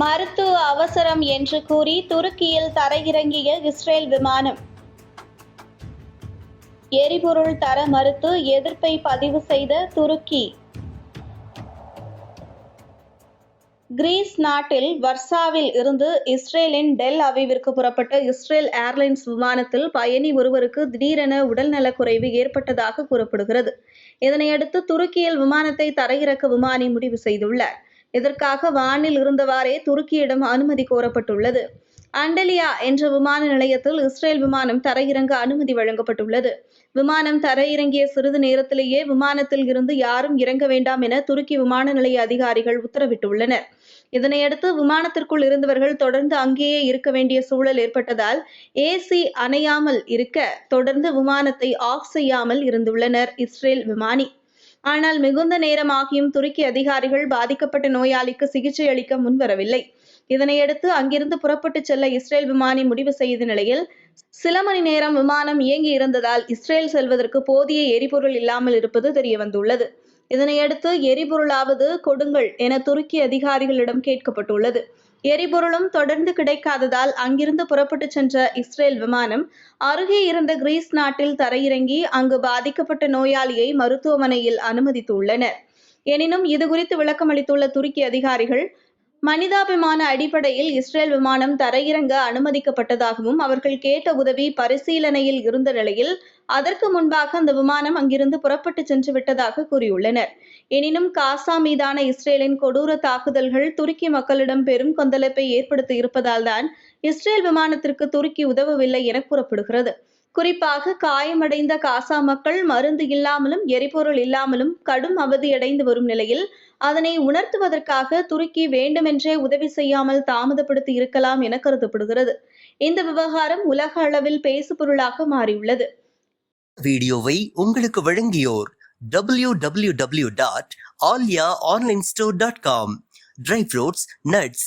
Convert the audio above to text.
மருத்துவ அவசரம் என்று கூறி துருக்கியில் தரையிறங்கிய இஸ்ரேல் விமானம். எரிபொருள் தர மறுத்து எதிர்ப்பை பதிவு செய்த துருக்கி. கிரீஸ் நாட்டில் வர்சாவில் இருந்து இஸ்ரேலின் டெல் அவிவிற்கு புறப்பட்ட இஸ்ரேல் ஏர்லைன்ஸ் விமானத்தில் பயணி ஒருவருக்கு திடீரென உடல்நலக்குறைவு ஏற்பட்டதாக கூறப்படுகிறது. இதனையடுத்து துருக்கியில் விமானத்தை தரையிறக்க விமானி முடிவு செய்துள்ளார். இதற்காக வானில் இருந்தவாறே துருக்கியிடம் அனுமதி கோரப்பட்டுள்ளது. அண்டலியா என்ற விமான நிலையத்தில் இஸ்ரேல் விமானம் தரையிறங்க அனுமதி வழங்கப்பட்டுள்ளது. விமானம் தரையிறங்கிய சிறிது நேரத்திலேயே விமானத்தில் இருந்து யாரும் இறங்க வேண்டாம் என துருக்கி விமான நிலைய அதிகாரிகள் உத்தரவிட்டுள்ளனர். இதனையடுத்து விமானத்திற்குள் இருந்தவர்கள் தொடர்ந்து அங்கேயே இருக்க வேண்டிய சூழல் ஏற்பட்டதால் ஏசி அணையாமல் இருக்க தொடர்ந்து விமானத்தை ஆஃப் செய்யாமல் இருந்துள்ளனர் இஸ்ரேல் விமானி. ஆனால் மிகுந்த நேரமாகியும் துருக்கி அதிகாரிகள் பாதிக்கப்பட்ட நோயாளிக்கு சிகிச்சை அளிக்க முன்வரவில்லை. இதனையடுத்து அங்கிருந்து புறப்பட்டு செல்ல இஸ்ரேல் விமானி முடிவு செய்த நிலையில் சில மணி நேரம் விமானம் இயங்கி இருந்ததால் இஸ்ரேல் செல்வதற்கு போதிய எரிபொருள் இல்லாமல் இருப்பது தெரியவந்துள்ளது. இதனையடுத்து எரிபொருளாவது கொடுங்கள் என துருக்கி அதிகாரிகளிடம் கேட்கப்பட்டுள்ளது. எரிபொருளும் தொடர்ந்து கிடைக்காததால் அங்கிருந்து புறப்பட்டு சென்ற இஸ்ரேல் விமானம் அருகே இருந்த கிரீஸ் நாட்டில் தரையிறங்கி அங்கு பாதிக்கப்பட்ட நோயாளியை மருத்துவமனையில் அனுமதித்துள்ளனர். எனினும் இதுகுறித்து விளக்கம் அளித்துள்ள துருக்கி அதிகாரிகள் மனிதாபிமான அடிப்படையில் இஸ்ரேல் விமானம் தரையிறங்க அனுமதிக்கப்பட்டதாகவும் அவர்கள் கேட்ட உதவி பரிசீலனையில் இருந்த நிலையில் அதற்கு முன்பாக அந்த விமானம் அங்கிருந்து புறப்பட்டு சென்று விட்டதாக கூறியுள்ளனர். எனினும் காசா மீதான இஸ்ரேலின் கொடூர தாக்குதல்கள் துருக்கி மக்களிடம் பெரும் கொந்தளிப்பை ஏற்படுத்தி இருப்பதால் தான் இஸ்ரேல் விமானத்திற்கு துருக்கி உதவவில்லை என கூறப்படுகிறது. குறிப்பாக காயமடைந்த காசா மக்கள் மருந்து இல்லாமலும் எரிபொருள் இல்லாமலும் கடும் அவதியடைந்து வரும் நிலையில் அதனை உணர்த்துவதற்காக துருக்கி வேண்டுமென்றே உதவி செய்யாமல் தாமதப்படுத்தி இருக்கலாம் என கருதப்படுகிறது. இந்த விவகாரம் உலக அளவில் பேசுபொருளாக மாறியுள்ளது. வீடியோவை உங்களுக்கு வழங்கியோர் W W W dot Aalya online store dot com. Dry fruits nuts